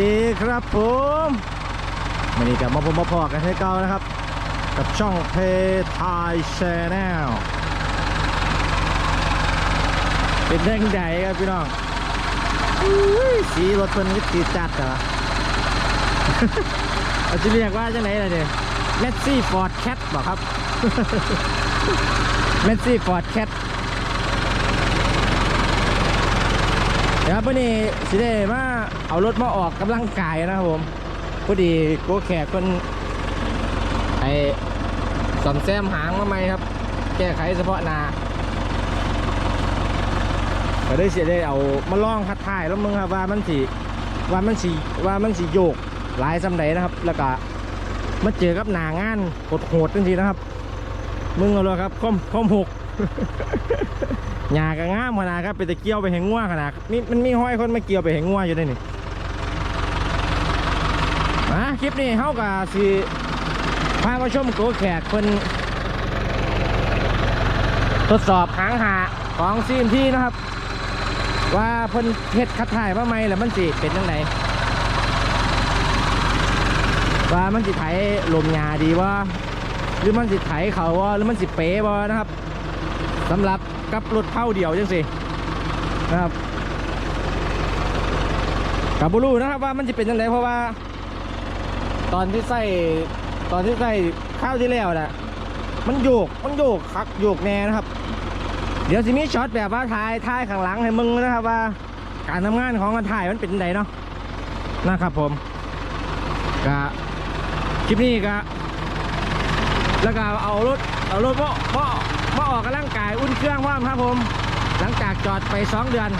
ดีครับผมวันนี้กับมาพบมาพอกันให้เก่านะครับ กับช่องเพทายแชนแนลเป็นแดงใหญ่ครับพี่น้องสีรถเพิ่นก็ติดจัดเหรอเราจะเรียกว่าจังไหนล่ะเนี่ยเมสซี่ฟอร์ดแคทบอกครับเมสซี่ฟอร์ดแคท เดี๋ยววันนี้สิได้มาเอารถมาออกกำลังกายนะครับผมพอดีโกแขกคนไอสอมแซมหางมาใหมครับ แก้ไขเฉพาะนาก็ได้เสิได้เอามาลองคัดถ่ายแล้วมึงครับว่ามันสิว่ามันสิว่ามันสิโยกหลายสำใดนะครับ แล้วก็มาเจอกับหนางานโหดๆจริงๆนะครับ มึงเอาเลยครับข้อมข้อมหก หญ้าก็งามขนาดครับไปตะเกียวไปแหงงัวขนาดนี่มันมีห้อยคนมาเกี่ยวไปแหงงัวอยู่ด้วยนี่มาคลิปนี้เฮากับสิพามาชมโกแขกเพิ่นทดสอบหางหาของซีมที่นะครับ ว่าเพิ่นเฮ็ดคัดถ่ายมาไหมแล้วมันสิเป็นยังไงว่ามันสิไถลมหญ้าดีว่าหรือมันสิไถเขาว่าหรือมันสิเป๋บ่นะครับสำหรับ กับรถเท่าเดียวจังสินะครับกับบูรูนะครับว่ามันจะเป็นยังไงเพราะว่า ตอนที่ใส่ตอนที่ใส่ข้าวที่แล้วน่ะมันโยกมันโยกคักโยกแน่นะครับ เดี๋ยวสิมีช็อตแบบว่าถ่ายถ่ายข้างหลังให้มึงนะครับว่า การทำงานของการถ่ายมันเป็นยังไงเนาะนะครับผมก็คลิปนี้ก็แล้วก็เอารถเอารถมามามา ออกกำลังกายอุ่นเครื่องว่ามครับผม หลังจากจอดไป 2 เดือน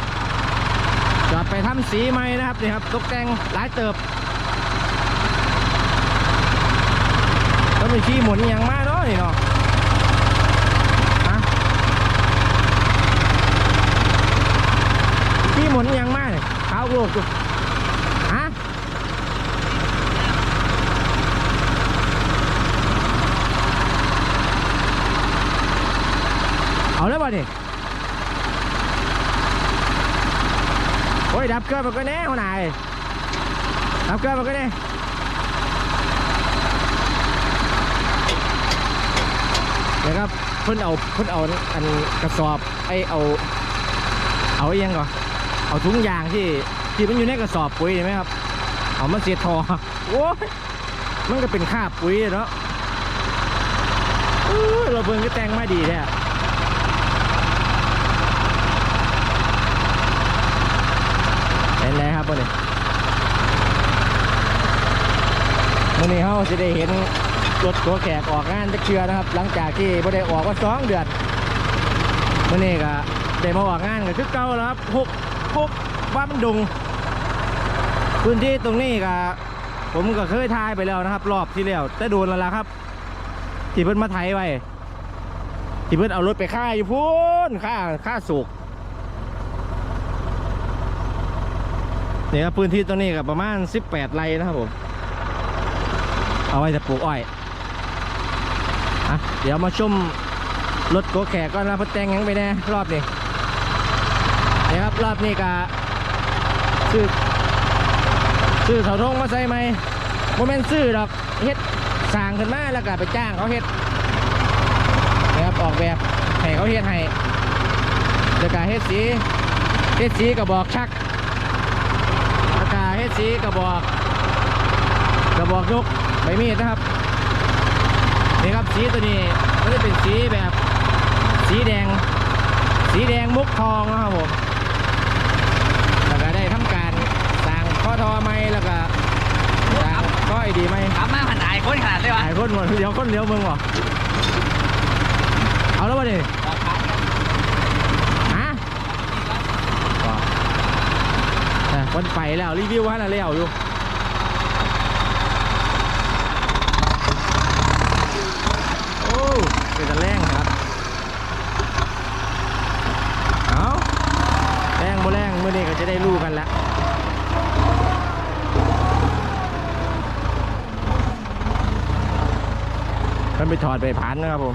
จอดไปทำสีใหม่นะครับนี่ครับตกแต่งหลายเติบก็มีขี้หมุนอย่างมากเนาะนี่เนาะขี้หมุนอย่างมากนี่เท้าโลกอยู่ฮะ เอาแล้วป่ะนี่โอ้ยดับเครื่องมันก็แน่หัวหนายดับเครื่องมันก็แน่เดี๋ยวครับเพิ่นเอาเพิ่นเอาอันกระสอบไอเอา เอาอยังก่อนเอาถุงยางที่ที่มันอยู่ในกระสอบปุ๋ยเห็นไหมครับเอามาเสียทอโอ้ยมันก็เป็นคาบปุ๋ยเนาะเราเพิ่งก็แต่งมาดีแท้ เป็นไรครับวันนี้วันนี้เขาจะได้เห็นรถตัวแขกออกงานจะเชื่อนะครับ หลังจากที่บ่ได้ออกมาสองเดือนวันนี้ก็ได้มาออกงานก็คือเก่าแล้วครับพวกพวกบ้านมันดุงพื้นที่ตรงนี้ก็ผมก็เคยทายไปแล้วนะครับ รอบที่แล้วแต่โดนแล้วล่ะครับ ที่เพิ่นมาไถไว้ที่เพิ่นเอารถไปค่ายอยู่พูนค่าค่าสูก นี่ครับพื้นที่ตรงนี้ก็ประมาณ 18 ไร่นะครับผม เอาไว้จะปลูกอ้อยอะเดี๋ยวมาชมรถโกแขกก่อนนะพิ่นแตงยังไปแน่รอบนี้นี่ครับรอบนี้ก็ซื้อซื้อเสาธงมาใส่ไหมโมเมนซื้อดอกเฮ็ดสร้างขึ้นมาแล้วก็ไปจ้างเขาเฮ็ดนะครับออกแบบให้เขาเฮ็ดให้แล้วก็เฮ็ดสีเฮ็ดสีกระบอกชัก สีกระบอกกระบอกยกใบมีดนะครับนี่ครับสีตัวนี้มันจะเป็นสีแบบสีแดง สีแดงมุกทองนะครับผมแล้วก็ได้ทำการสร้างข้อทอไม้แล้วก็สร้างข้อไอดีไม้ทำมาผันอายคนขนาดเลยวะหลายคนหมดเดี๋ยวคนเดียวมึงบ่เอาแล้ววะดิฮะบอก แต่คนไปแล้ว รีวิวให้แล้วแล้วอยู่โอ้เป็นตะแรงครับเอาแรงบ่แรงเมื่อนี้ก็จะได้รู้กันแล้วมันไปถอดไปพันนะครับผม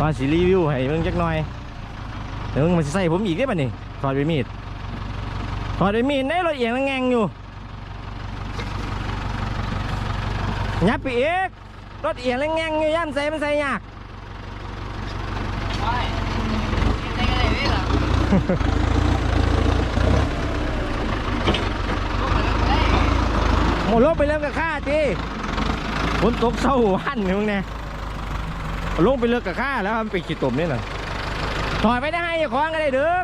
ว่าสิรีวิวให้เบิ่งจักหน่อยเดี๋ยวมึงมันสิใส่ผมอีกได้ป่ะนี่ถอดไปมีดถอดไปมีดในรถเอียงแงงอยู่ยับไปอีกรถเอียงแงงอยู่ย่ำใส่มันใส่ยากไม่ได้กันเลยนี่เหรอลูกมันก็ได้หมดลงไปเริ่มกับข้าจีฝนตกเศร้าหันนี่มึงเนี่ย ลงไปเลิกกับข้าแล้วมันไปขีดตมนี่น่ะถอยไปได้อย่าคล้องกันได้เด้อ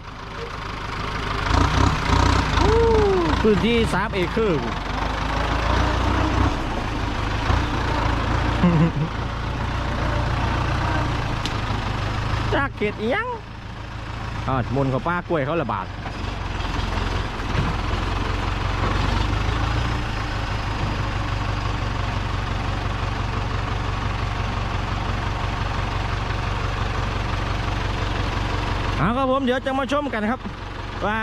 พื้นที่สามเอเคอร์จากเขตอียังอ่าวมนเขาป้ากล้วยเขาระบาด เอาครับผมเดี๋ยวจะมาชมกันครับ ว่า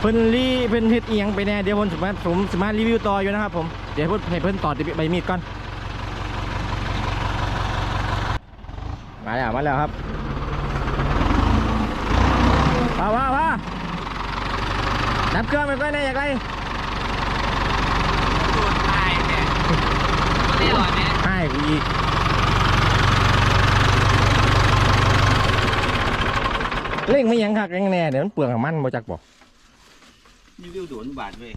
เพิ่นรีเพิ่นเฮ็ดเอียงไปแน่เดี๋ยวผมสามารถผมสามารถรีวิวต่ออยู่นะครับผมเดี๋ยวเพิ่นให้เพิ่นต่อใบมีดก่อนมาแล้วมาแล้วครับว้าวว้าวว้าวดับเครื่องไปก่อนนะอยากไรโดนตายเนี่ยก็ได้หรอเนี่ยให้กูอีก เร่งไม่ยังคักยังแน่เดี๋ยวมันเปลืองน้ำมันบ่จักบอกรีวิวโดนบาทเว้ย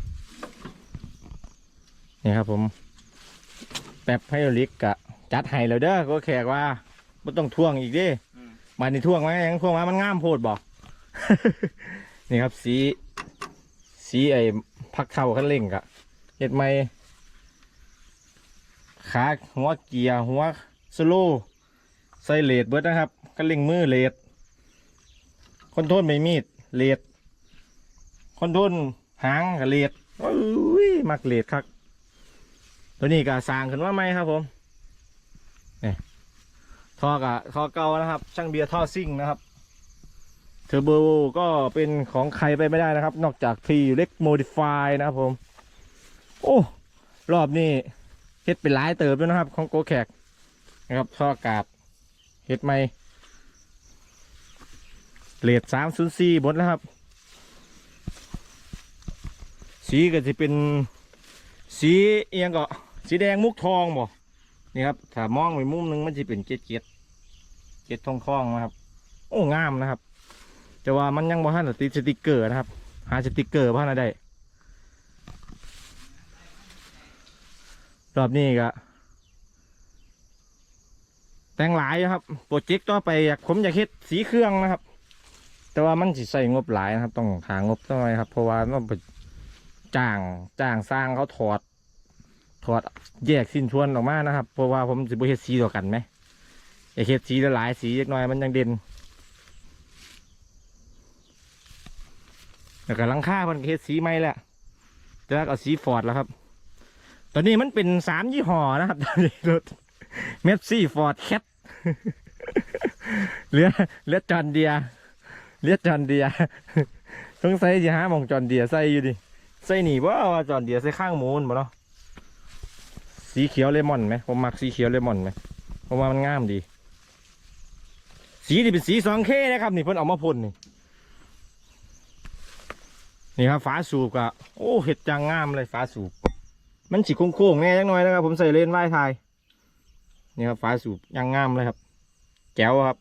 นี่ครับผมแป๊บไฮโดรลิกกะจัดให้แล้วเด้อก็แขกว่าไม่ต้องท่วงอีกเดิมาในท่วงไหมยังท่วงมามันงามโพดบอก นี่ครับสี สีไอ้พักเท่าคันเร่งกะเห็ดไหมขาหัวเกียร์หัวสโลว์ใส่เลดเบิดนะครับคันเร่งมือเลด คนทรลไม่มีดเลดคนทรลหางกับเลดโอ้ยมักเลดครับตัวนี้ก็สร้างขึ้นมาไหมครับผมนี่ท่อกับท่อเก่านะครับ ช่างเบียร์ท่อซิ่งนะครับเทอร์โบก็เป็นของใครไปไม่ได้นะครับ นอกจากทีเล็กโมดิฟายนะครับผม โอ้ รอบนี้เฮ็ดเป็นหลายเติบด้วยนะครับ ของโกแขกนะครับท่อกาศเฮ็ดใหม่ เลดสามศูนย์สี่บดแล้วครับ สีก็จะเป็นสีเอียงก็สีแดงมุกทองบ่นี่ครับถ้ามองไปมุมหนึงมันจะเป็นเกล็ดเกล็ดเกล็ดทองทองนะครับ โอ้งามนะครับแต่ว่ามันยังบ่ทันติดสติกเกอร์นะครับ หาสติกเกอร์พ่ทันได้รอบนี้ก็แต่งหลายครับโปรเจกต์ต่อไปอยากผมอยากเฮ็ดสีเครื่องนะครับ แต่ว่ามันสิใส่งบหลายนะครับ ต้องหางบต้องอะไรครับ เพราะว่าต้องไปจ้างจ้างสร้างเขาถอด ถอดแยกสิ้นส่วนออกมานะครับ เพราะว่าผมสิบเฮ็ดสีเดียวกันไหมอยากเฮ็ดสีละหลายสีเล็กน้อยมันยังเด่นแล้วก็ลังคาเพิ่นเฮ็ดสีใหม่แล้วแต่ว่าเอาสีฟอร์ดแล้วครับ ตอนนี้มันเป็นสามยี่ห้อนะครับตอนนี้รถเมสซี่ฟอร์ดแคทเหลือเหลือจอนเดีย เหลือจอนเดียต้องใส่สิหามองจอนเดียใส่อยู่ดิใส่หนีบ่ว่าจอนเดียใส่ข้างหมูนบ่เนาะสีเขียวเลมอนไหมผมมักสีเขียวเลมอนไหมผมว่ามันงามดี สีนี่เป็นสีสองเคนะครับ นี่เพิ่นเอามาพ่นนี่นี่ครับฝาสูบกะโอ้เห็ดจังงามเลยฝาสูบ มันสีโค้งๆแน่จังหน่อยนะครับ ผมใส่เลนไว้ทายนี่ครับฝาสูบยังงามเลยครับแจ๋วครับ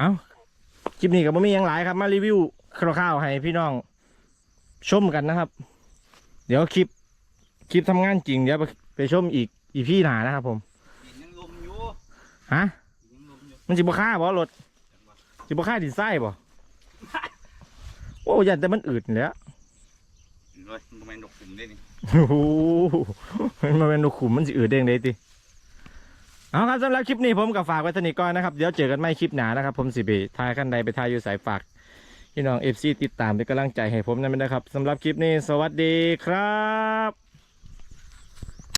เอาคลิปนี้ก็บ่มีหยังหลายครับ มารีวิวคร่าวๆให้พี่น้องชมกันนะครับ เดี๋ยวคลิปคลิปทำงานจริงเดี๋ยวไปไปชมอีกอีพี่หนานะครับผมดินยังลมอยู่ฮะดินยังลมอยู่มันสิบ่ค่าบ่รถสิบ่ค่าดินไส้บ่โอ้ยันแต่มันอืดนี่แหล้วเลยมันเป็นดอกขุมได้นี่โอ้โหมันมาเป็นนกขุมมันสิอืดเด้งเลยติ เอาครับสำหรับคลิปนี้ผมกับฝากไว้สนิทก่อนนะครับ เดี๋ยวเจอกันไม่คลิปหนานะครับ ผมสิบีทายขั้นใดไปทายอยู่สายฝากพี่น้องเอฟซีติดตามเป็นกำลังใจให้ผมนั่นนะครับสำหรับคลิปนี้สวัสดีครับ